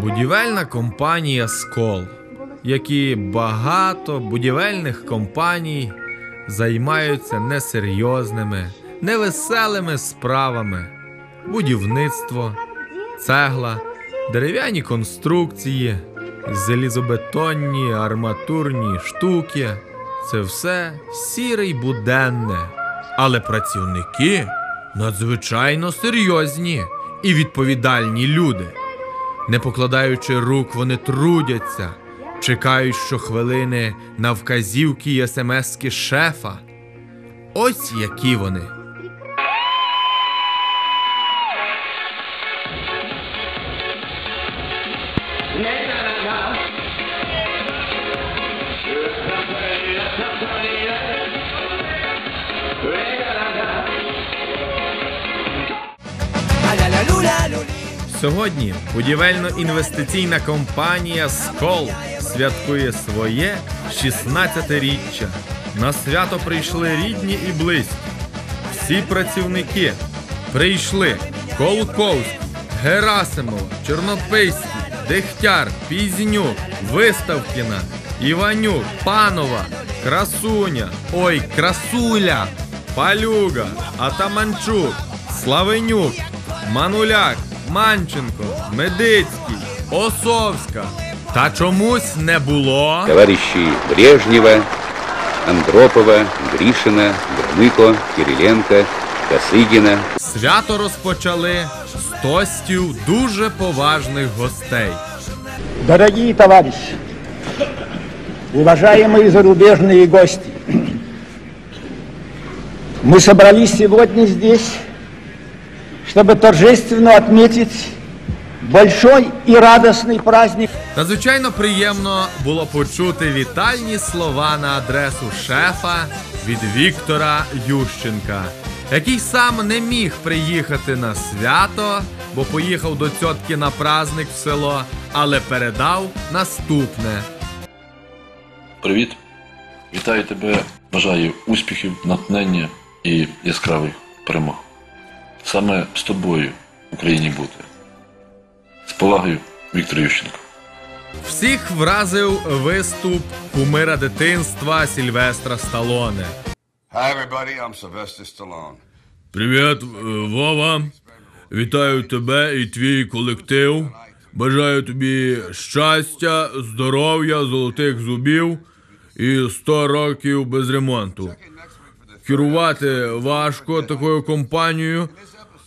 Будівельна компанія Скол, як і багато будівельних компаній, займаються несерйозними, невеселими справами: будівництво, цегла, дерев'яні конструкції, залізобетонні арматурні штуки. Це все сіре й буденне. Але працівники надзвичайно серйозні і відповідальні люди. Не покладаючи рук, вони трудяться, чекають щохвилини на вказівки й смски шефа. Ось які вони. Сьогодні будівельно-інвестиційна компанія Скол святкує своє 16-річчя. На свято прийшли рідні і близькі. Всі працівники прийшли Колковський, Герасимов, Чорнописький, Дегтяр, Пізнюк, Виставкіна, Іванюк, Панова, Красуня, ой, Красуля, Палюга, Атаманчук, Славенюк, Мануляк, Манченко, Медицький, Осовська. Та чомусь не було. товарищи Брежнева, Андропова, Гришина, Громыко, Кириленко, Косыгина, Свято розпочали з тостів дуже поважних гостей. Дорогие товарищи, уважаемые зарубежные гости, мы собрались сегодня здесь, чтобы торжественно отметить большой и радостный праздник Надзвичайно приємно було почути вітальні слова на адресу шефа від Віктора Ющенка, який сам не міг приїхати на свято, бо поїхав до цьотки на праздник в село, але передав наступне. Привіт! Вітаю тебе! Бажаю успіхів, натхнення і яскравих перемог. Саме з тобою в Україні бути. З повагою, Віктор Ющенко. Всіх вразив виступ кумира дитинства Сільвестра Сталоне. Hi, everybody. I'm Sylvester Stallone. Привіт, Вова. Вітаю тебе і твій колектив. Бажаю тобі щастя, здоров'я, золотих зубів і 100 років без ремонту. Керувати важко такою компанією.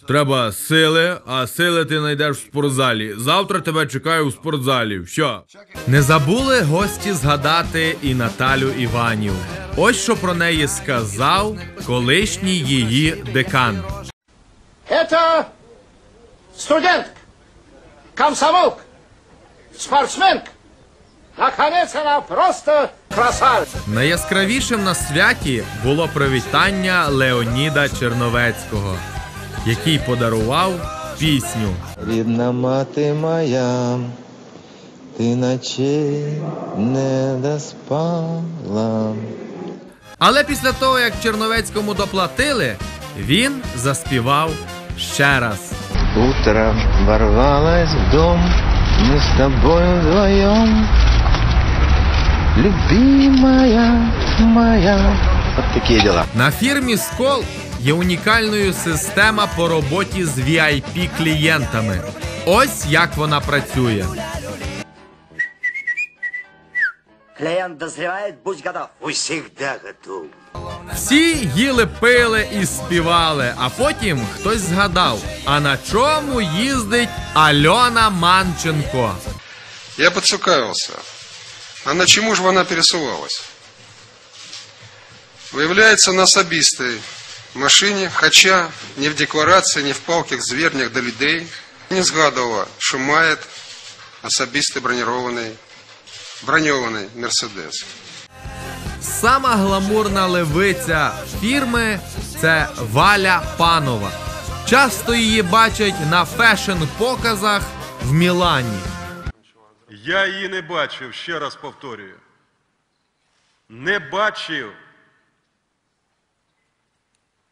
Треба сили, а сили ти знайдеш в спортзалі. Завтра тебе чекаю в спортзалі. Все. Не забули гості згадати і Наталю Іванів. Ось що про неї сказав колишній її декан. Это студент, комсомолка, спортсменка. Наконец, она просто красавица. Найяскравішим на святі було привітання Леоніда Черновецького, який подарував пісню. Рідна мати моя, ти ночей не доспала. Але після того, як Черновецькому доплатили, він заспівав ще раз. Утром ворвалась в дом, мы с тобой вдвоем. Любимая моя. Вот такие дела. На фірмі Скол є унікальною система по роботі з vip клієнтами. Ось як вона працює. Клиент дозревает, будь готов. Всегда готов. Всі їли пили і співали, а потім хтось згадав, а на чому їздить Альона Манченко. Я поцікавився, а на чому ж вона пересувалась? Виявляється на особистій машині, хоча ні в декларації, ні в палких звернях до людей не згадувала, що має особистий бронірований, броньований Мерседес. Сама гламурна левиця фірми це Валя Панова. Часто її бачать на фешн-показах в Мілані. Я її не бачив, ще раз повторюю. Не бачив.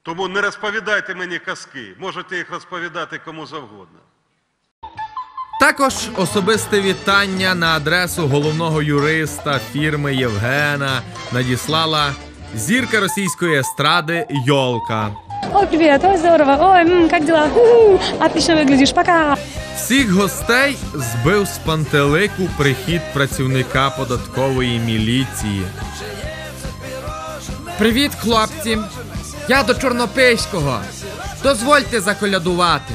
Тому не розповідайте мені казки. Можете їх розповідати кому завгодно. Також особисте вітання на адресу головного юриста фірми Євгена надіслала зірка російської естради Йолка. Ой, привет, ой, здорово, ой, м, дела? У, Отлично выглядишь, пока. Всіх гостей збив з пантелику прихід працівника податкової міліції. Привіт, хлопці! Я до Чорнописького. Дозвольте заколядувати.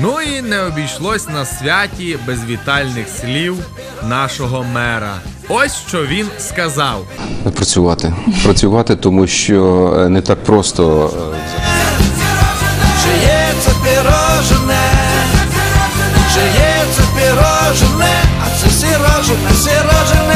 Ну і не обійшлось на святі без вітальних слів нашого мера. Ось що він сказав. Працювати. Працювати, тому що е, не так просто. е, Чи є це пірожне? Чи є це пірожне? А це сірожене, сірожене